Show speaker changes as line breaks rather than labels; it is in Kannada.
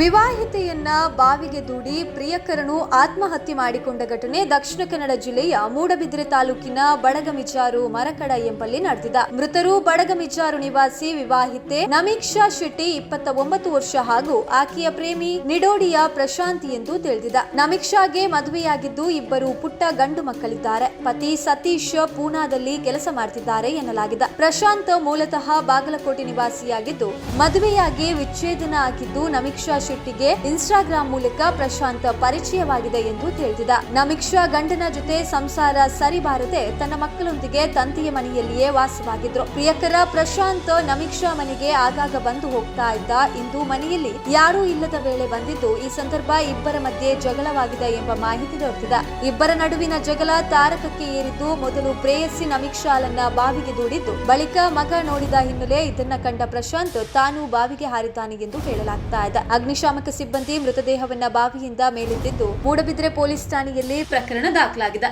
ವಿವಾಹಿತೆಯನ್ನ ಬಾವಿಗೆ ದೂಡಿ ಪ್ರಿಯಕರನು ಆತ್ಮಹತ್ಯೆ ಮಾಡಿಕೊಂಡ ಘಟನೆ ದಕ್ಷಿಣ ಕನ್ನಡ ಜಿಲ್ಲೆಯ ಮೂಡಬಿದ್ರೆ ತಾಲೂಕಿನ ಬಡಗಮಿಜಾರು ಮರಕಡ ಎಂಬಲ್ಲಿ ನಡೆದಿದೆ. ಮೃತರು ಬಡಗಮಿಜಾರು ನಿವಾಸಿ ವಿವಾಹಿತೆ ನಮೀಕ್ಷಾ ಶೆಟ್ಟಿ ಇಪ್ಪತ್ತ ಒಂಬತ್ತು ವರ್ಷ ಹಾಗೂ ಆಕೆಯ ಪ್ರೇಮಿ ನಿಡೋಡಿಯ ಪ್ರಶಾಂತಿ ಎಂದು ತಿಳಿದಿದೆ. ನಮೀಕ್ಷಾಗೆ ಮದುವೆಯಾಗಿದ್ದು ಇಬ್ಬರು ಪುಟ್ಟ ಗಂಡು ಮಕ್ಕಳಿದ್ದಾರೆ. ಪತಿ ಸತೀಶ್ ಪೂನಾದಲ್ಲಿ ಕೆಲಸ ಮಾಡ್ತಿದ್ದಾರೆ ಎನ್ನಲಾಗಿದೆ. ಪ್ರಶಾಂತ್ ಮೂಲತಃ ಬಾಗಲಕೋಟೆ ನಿವಾಸಿಯಾಗಿದ್ದು, ಮದುವೆಯಾಗಿ ವಿಚ್ಛೇದನ ಆಗಿದ್ದು ನಮೀಕ್ಷಾ ಶೆಟ್ಟಿಗೆ ಇನ್ಸ್ಟಾಗ್ರಾಂ ಮೂಲಕ ಪ್ರಶಾಂತ್ ಪರಿಚಯವಾಗಿದೆ ಎಂದು ತಿಳಿದಿದ. ನಮಿಕ್ಷಾ ಗಂಡನ ಜೊತೆ ಸಂಸಾರ ಸರಿಬಾರದೆ ತನ್ನ ಮಕ್ಕಳೊಂದಿಗೆ ತಂತಿಯ ಮನೆಯಲ್ಲಿಯೇ ವಾಸವಾಗಿದ್ರು. ಪ್ರಿಯಕರ ಪ್ರಶಾಂತ್ ನಮಿಕ್ಷಾ ಮನೆಗೆ ಆಗಾಗ ಬಂದು ಹೋಗ್ತಾ ಇದ್ದ. ಇಂದು ಮನೆಯಲ್ಲಿ ಯಾರೂ ಇಲ್ಲದ ವೇಳೆ ಬಂದಿದ್ದು ಈ ಸಂದರ್ಭ ಇಬ್ಬರ ಮಧ್ಯೆ ಜಗಳವಾಗಿದೆ ಎಂಬ ಮಾಹಿತಿ ದೊರೆತಿದೆ. ಇಬ್ಬರ ನಡುವಿನ ಜಗಳ ತಾರಕಕ್ಕೆ ಏರಿದ್ದು ಮೊದಲು ಪ್ರೇಯಸಿ ನಮಿಕ್ಷಾಲನ್ನ ಬಾವಿಗೆ ದೂಡಿದ್ದು, ಬಳಿಕ ಮಗ ನೋಡಿದ ಹಿನ್ನೆಲೆ ಇದನ್ನ ಕಂಡ ಪ್ರಶಾಂತ್ ತಾನು ಬಾವಿಗೆ ಹಾರಿದ್ದಾನೆ ಎಂದು ಹೇಳಲಾಗ್ತಾ ಇದೆ. ಅಗ್ನಿಶಾಮಕ ಸಿಬ್ಬಂದಿ ಮೃತದೇಹವನ್ನ ಬಾವಿಯಿಂದ ಮೇಲೆತ್ತಿದ್ದು ಮೂಡಬಿದ್ರೆ ಪೊಲೀಸ್ ಠಾಣೆಯಲ್ಲಿ ಪ್ರಕರಣ ದಾಖಲಾಗಿದೆ.